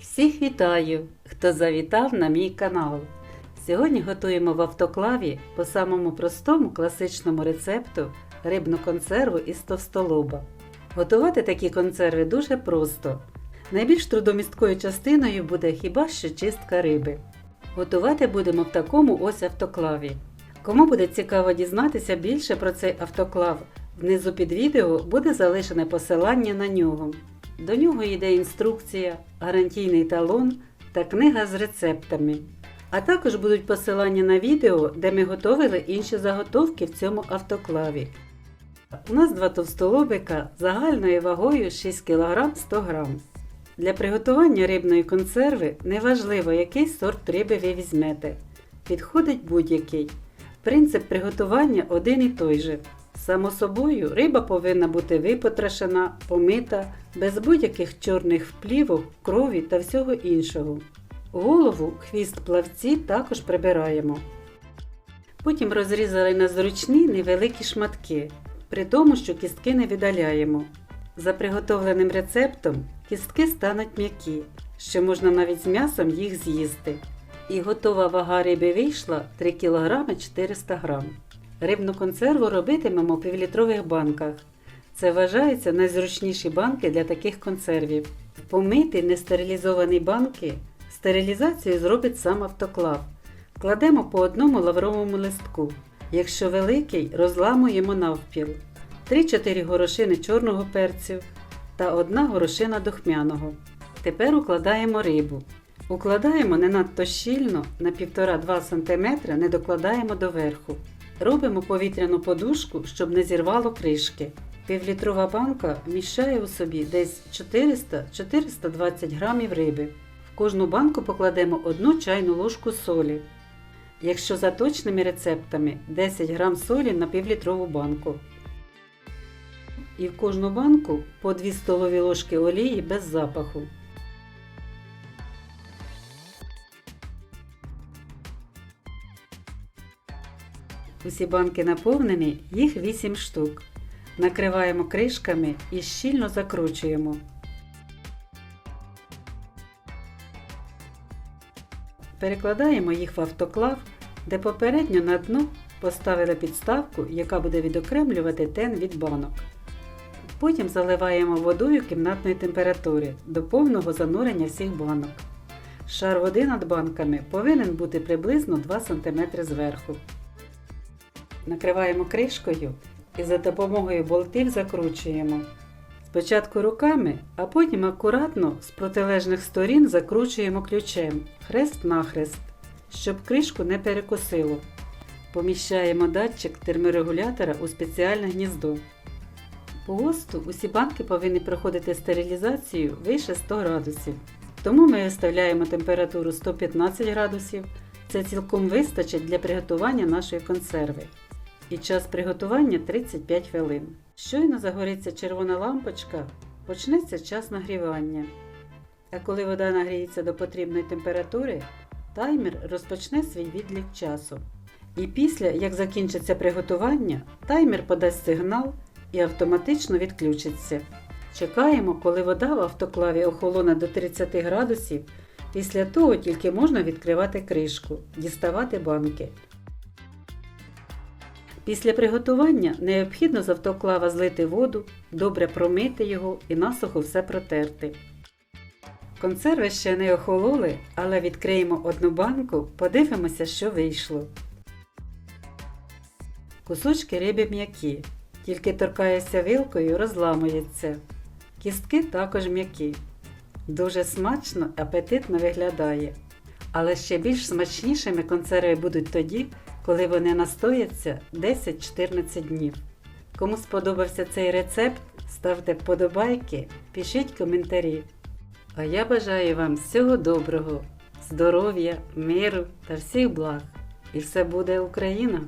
Всіх вітаю, хто завітав на мій канал. Сьогодні готуємо в автоклаві по самому простому класичному рецепту рибну консерву із товстолоба. Готувати такі консерви дуже просто. Найбільш трудомісткою частиною буде хіба що чистка риби. Готувати будемо в такому ось автоклаві. Кому буде цікаво дізнатися більше про цей автоклав, внизу під відео буде залишене посилання на нього. До нього йде інструкція, гарантійний талон та книга з рецептами. А також будуть посилання на відео, де ми готовили інші заготовки в цьому автоклаві. У нас два товстолобика загальною вагою 6 кг 100 г. Для приготування рибної консерви неважливо, який сорт риби ви візьмете. Підходить будь-який. Принцип приготування один і той же. Само собою, риба повинна бути випотрошена, помита, без будь-яких чорних вплівок, крові та всього іншого. Голову, хвіст плавці також прибираємо. Потім розрізали на зручні невеликі шматки, при тому, що кістки не видаляємо. За приготовленим рецептом кістки стануть м'які, що можна навіть з м'ясом їх з'їсти. І готова вага риби вийшла 3 кг 400 г. Рибну консерву робитимемо в півлітрових банках. Це вважаються найзручніші банки для таких консервів. В помиті нестерилізовані банки стерилізацію зробить сам автоклав. Кладемо по одному лавровому листку. Якщо великий, розламуємо навпіл. 3-4 горошини чорного перцю та 1 горошина духмяного. Тепер укладаємо рибу. Укладаємо не надто щільно, на 1,5-2 см не докладаємо доверху. Робимо повітряну подушку, щоб не зірвало кришки. Півлітрова банка вміщає у собі десь 400-420 грамів риби. В кожну банку покладемо 1 чайну ложку солі. Якщо за точними рецептами 10 грам солі на півлітрову банку. І в кожну банку по 2 столові ложки олії без запаху. Усі банки наповнені, їх 8 штук. Накриваємо кришками і щільно закручуємо. Перекладаємо їх в автоклав, де попередньо на дно поставили підставку, яка буде відокремлювати тен від банок. Потім заливаємо водою кімнатної температури до повного занурення всіх банок. Шар води над банками повинен бути приблизно 2 см зверху. Накриваємо кришкою і за допомогою болтів закручуємо. Спочатку руками, а потім акуратно з протилежних сторін закручуємо ключем хрест-нахрест, щоб кришку не перекосило. Поміщаємо датчик терморегулятора у спеціальне гніздо. По ГОСТу усі банки повинні проходити стерилізацію вище 100 градусів. Тому ми виставляємо температуру 115 градусів. Це цілком вистачить для приготування нашої консерви. І час приготування 35 хвилин. Щойно загориться червона лампочка, почнеться час нагрівання. А коли вода нагріється до потрібної температури, таймер розпочне свій відлік часу. І після, як закінчиться приготування, таймер подасть сигнал і автоматично відключиться. Чекаємо, коли вода в автоклаві охолоне до 30 градусів. Після того тільки можна відкривати кришку, діставати банки. Після приготування необхідно з автоклава злити воду, добре промити його і насухо все протерти. Консерви ще не охололи, але відкриємо одну банку, подивимося, що вийшло. Кусочки риби м'які, тільки торкаєшся вилкою, розламується. Кістки також м'які. Дуже смачно, апетитно виглядає. Але ще більш смачнішими консерви будуть тоді, коли вони настояться 10-14 днів. Кому сподобався цей рецепт, ставте вподобайки, пишіть коментарі. А я бажаю вам всього доброго, здоров'я, миру та всіх благ. І все буде Україна!